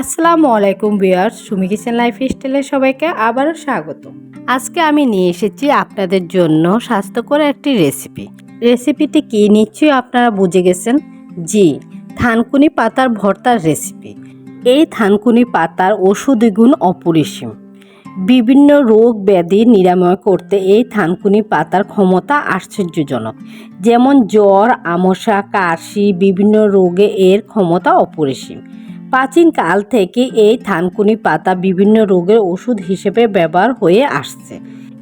আসসালামু আলাইকুম বিয়ার্স Sumi kitchen life স্টাইলে সবাইকে আবারও স্বাগত আজকে আমি নিয়ে এসেছি আপনাদের জন্য স্বাস্থ্যকর একটি রেসিপি। রেসিপিটি কী নিশ্চয়ই আপনারা বুঝে গেছেন? জি, থানকুনি পাতার ভর্তার রেসিপি। এই থানকুনি পাতার ওষুধ গুণ অপরিসীম। বিভিন্ন রোগ ব্যাধি নিরাময় করতে এই থানকুনি পাতার ক্ষমতা আশ্চর্যজনক। যেমন জ্বর, আমশা, কাশি, বিভিন্ন রোগে এর ক্ষমতা অপরিসীম। প্রাচীন কাল থেকে এই থানকুনি পাতা বিভিন্ন রোগের ওষুধ হিসেবে ব্যবহার হয়ে আসছে।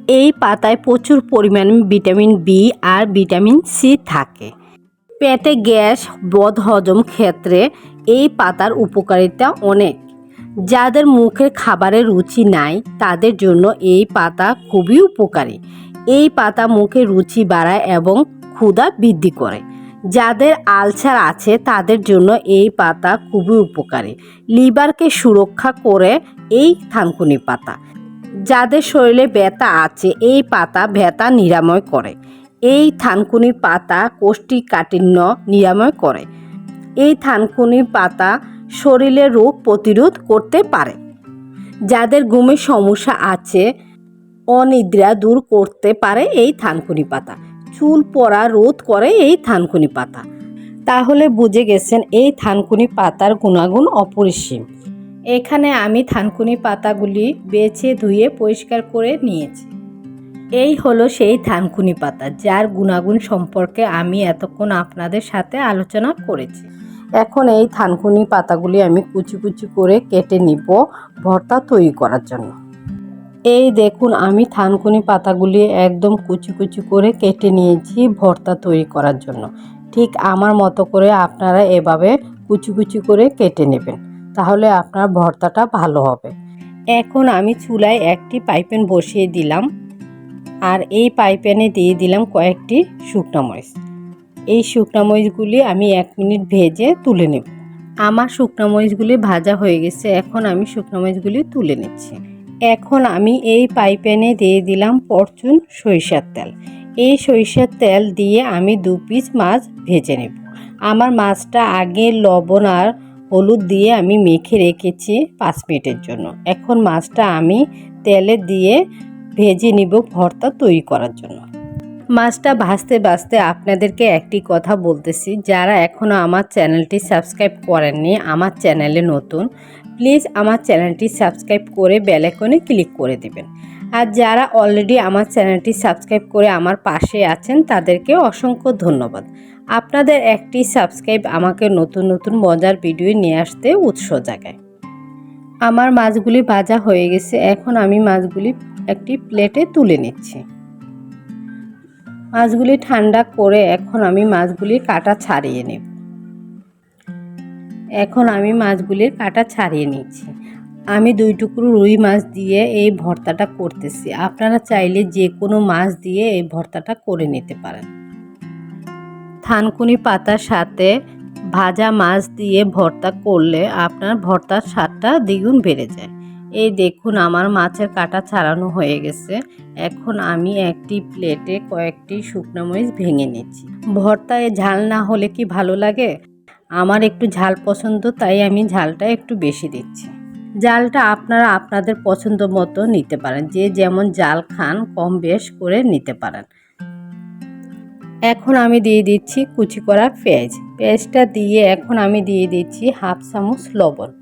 এই পাতায় প্রচুর পরিমাণে ভিটামিন বি আর ভিটামিন সি থাকে। পেটে গ্যাস বদহজম ক্ষেত্রে এই পাতার উপকারিতা অনেক। যাদের মুখে খাবারের রুচি নাই, তাদের জন্য এই পাতা খুবই উপকারী। এই পাতা মুখে রুচি বাড়ায় এবং ক্ষুধা বৃদ্ধি করে। যাদের আলসার আছে তাদের জন্য এই পাতা খুবই উপকারী। লিভারকে সুরক্ষা করে এই থানকুনি পাতা। যাদের শরীরে ব্যথা আছে, এই পাতা ব্যথা নিরাময় করে। এই থানকুনি পাতা কোষ্ঠীকাঠিন্য নিরাময় করে। এই থানকুনি পাতা শরীরে রোগ প্রতিরোধ করতে পারে। যাদের ঘুমের সমস্যা আছে, অনিদ্রা দূর করতে পারে এই থানকুনি পাতা। চুল পড়া রোধ করে এই থানকুনি পাতা। তাহলে বুঝে গেছেন এই থানকুনি পাতার গুণাগুণ অপরিসীম। এখানে আমি থানকুনি পাতাগুলি বেছে ধুয়ে পরিষ্কার করে নিয়েছি। এই হলো সেই থানকুনি পাতা, যার গুণাগুণ সম্পর্কে আমি এতক্ষণ আপনাদের সাথে আলোচনা করেছি। এখন এই থানকুনি পাতাগুলি আমি কুচি কুচি করে কেটে নিব ভর্তা তৈরি করার জন্য। এই দেখুন, আমি থানকুনি পাতাগুলি একদম কুচি কুচি করে কেটে নিয়েছি ভর্তা তৈরি করার জন্য। ঠিক আমার মতো করে আপনারা এভাবে কুচি কুচি করে কেটে নেবেন, তাহলে আপনার ভর্তাটা ভালো হবে। এখন আমি চুলায় একটি পাইপেন বসিয়ে দিলাম, আর এই পাইপ্যানে দিয়ে দিলাম কয়েকটি শুকনো মরিচ। এই শুকনো মরিচগুলি আমি এক মিনিট ভেজে তুলে নেব। আমার শুকনো মরিচগুলি ভাজা হয়ে গেছে, এখন আমি শুকনো মরিচগুলি তুলে নিচ্ছি। এখন আমি এই পাইপ্যানে দিয়ে দিলাম পরচুন সরিষার তেল। এই সরিষার তেল দিয়ে আমি দু পিস মাছ ভেজে নেব। আমার মাছটা আগে লবণ আর হলুদ দিয়ে আমি মেখে রেখেছি পাঁচ মিনিটের জন্য। এখন মাছটা আমি তেলে দিয়ে ভেজে নিব ভর্তা তৈরি করার জন্য। মাছটা ভাজতে ভাজতে আপনাদেরকে একটি কথা বলতেছি, যারা এখনও আমার চ্যানেলটি সাবস্ক্রাইব করেননি, আমার চ্যানেলে নতুন, প্লিজ আমার চ্যানেলটি সাবস্ক্রাইব করে বেলাইকনে ক্লিক করে দেবেন। আর যারা অলরেডি আমার চ্যানেলটি সাবস্ক্রাইব করে আমার পাশে আছেন, তাদেরকে অসংখ্য ধন্যবাদ। আপনাদের একটি সাবস্ক্রাইব আমাকে নতুন নতুন মজার ভিডিও নিয়ে আসতে উৎস জাগায়। আমার মাছগুলি ভাজা হয়ে গেছে, এখন আমি মাছগুলি একটি প্লেটে তুলে নিচ্ছি। মাছগুলি ঠান্ডা করে এখন আমি মাছগুলির কাটা ছাড়িয়ে নেব। এখন আমি মাছগুলির কাটা ছাড়িয়ে নিচ্ছি। আমি দুই টুকরো রুই মাছ দিয়ে এই ভর্তাটা করতেছি। আপনারা চাইলে যে কোনো মাছ দিয়ে এই ভর্তাটা করে নিতে পারেন। থানকুনি পাতার সাথে ভাজা মাছ দিয়ে ভর্তা করলে আপনার ভর্তার স্বাদটা দ্বিগুণ বেড়ে যায়। এই দেখুন, আমার মাছের কাটা ছাড়ানো হয়ে গেছে। এখন আমি একটি প্লেটে কয়েকটি শুকনো মরিচ ভেঙে নিচ্ছি। ভর্তায় ঝাল না হলে কি ভালো লাগে? আমার একটু ঝাল পছন্দ, তাই আমি ঝালটা একটু বেশি দিচ্ছি। জালটা আপনারা আপনাদের পছন্দ মতো নিতে পারেন। যে যেমন জাল খান, কম বেশ করে নিতে পারেন। এখন আমি দিয়ে দিচ্ছি কুচি করা পেঁয়াজ। পেঁয়াজটা দিয়ে এখন আমি দিয়ে দিচ্ছি হাফ চামচ লবণ।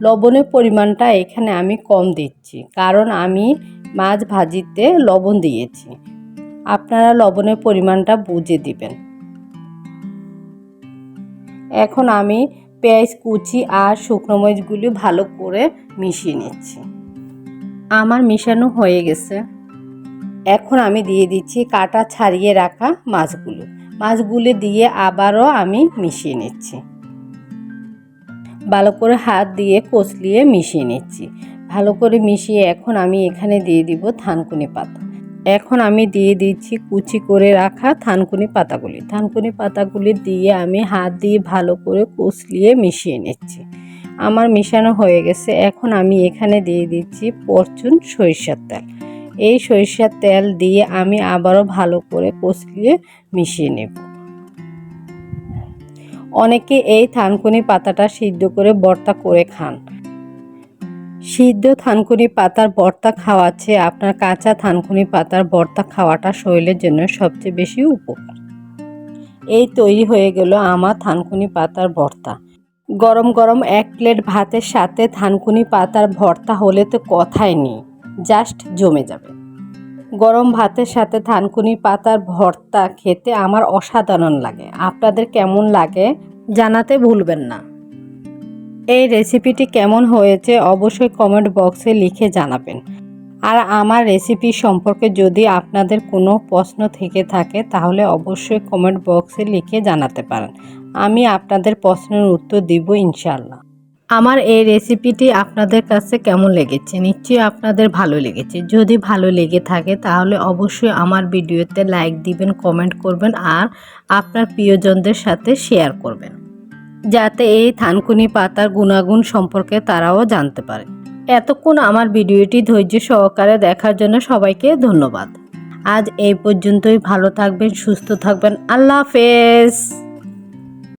লবণের পরিমাণটা এখানে আমি কম দিচ্ছি। কারণ আমি মাছ ভাজিতে লবণ দিয়েছি। আপনারা লবণের পরিমাণটা বুঝে দিবেন। এখন আমি পেঁয়াজ, কুচি আর শুকনো মরিচগুলি ভালো করে মিশিয়ে নিচ্ছি। আমার মিশানো হয়ে গেছে। এখন আমি দিয়ে দিচ্ছি কাটা ছাড়িয়ে রাখা মাছগুলো। মাছগুলো দিয়ে আবারও আমি মিশিয়ে নিচ্ছি। ভালো করে হাত দিয়ে কচলিয়ে মিশিয়ে নিচ্ছি। ভালো করে মিশিয়ে এখন আমি এখানে দিয়ে দিব থানকুনি পাতা। এখন আমি দিয়ে দিচ্ছি কুচি করে রাখা থানকুনি পাতাগুলি। থানকুনি পাতাগুলি দিয়ে আমি হাত দিয়ে ভালো করে কচলিয়ে মিশিয়ে নিচ্ছি। আমার মিশানো হয়ে গেছে। এখন আমি এখানে দিয়ে দিচ্ছি পরচুন সরিষার তেল। এই সরিষার তেল দিয়ে আমি আবারও ভালো করে কচলিয়ে মিশিয়ে নেব। অনেকে এই থানকুনি পাতাটা সিদ্ধ করে ভর্তা করে খান। সিদ্ধ থানকুনি পাতার ভর্তা খাওয়াচ্ছে আপনার কাঁচা থানকুনি পাতার ভর্তা খাওয়াটা শরীরের জন্য সবচেয়ে বেশি উপকার। এই তৈরি হয়ে গেল আমার থানকুনি পাতার ভর্তা গরম গরম এক প্লেট ভাতের সাথে থানকুনি পাতার ভর্তা হলে তো কথাই নেই, জাস্ট জমে যাবে। গরম ভাতের সাথে থানকুনি পাতার ভর্তা খেতে আমার অসাধারণ লাগে। আপনাদের কেমন লাগে জানাতে ভুলবেন না। এই রেসিপিটি কেমন হয়েছে অবশ্যই কমেন্ট বক্সে লিখে জানাবেন। আর আমার রেসিপি সম্পর্কে যদি আপনাদের কোনো প্রশ্ন থেকে থাকে, তাহলে অবশ্যই কমেন্ট বক্সে লিখে জানাতে পারেন। আমি আপনাদের প্রশ্নের উত্তর দিব ইনশাল্লাহ আমার এই রেসিপিটি আপনাদের কাছে কেমন লেগেছে? নিশ্চয়ই আপনাদের ভালো লেগেছে। যদি ভালো লেগে থাকে, তাহলে অবশ্যই আমার ভিডিওতে লাইক দিবেন কমেন্ট করবেন আর আপনার প্রিয়জনদের সাথে শেয়ার করবেন। যাতে এই থানকুনি পাতার গুণাগুণ সম্পর্কে তারাও জানতে পারে। এতক্ষণ আমার ভিডিওটি ধৈর্য সহকারে দেখার জন্য সবাইকে ধন্যবাদ। আজ এই পর্যন্তই। ভালো থাকবেন, সুস্থ থাকবেন। আল্লাহ হাফেজ!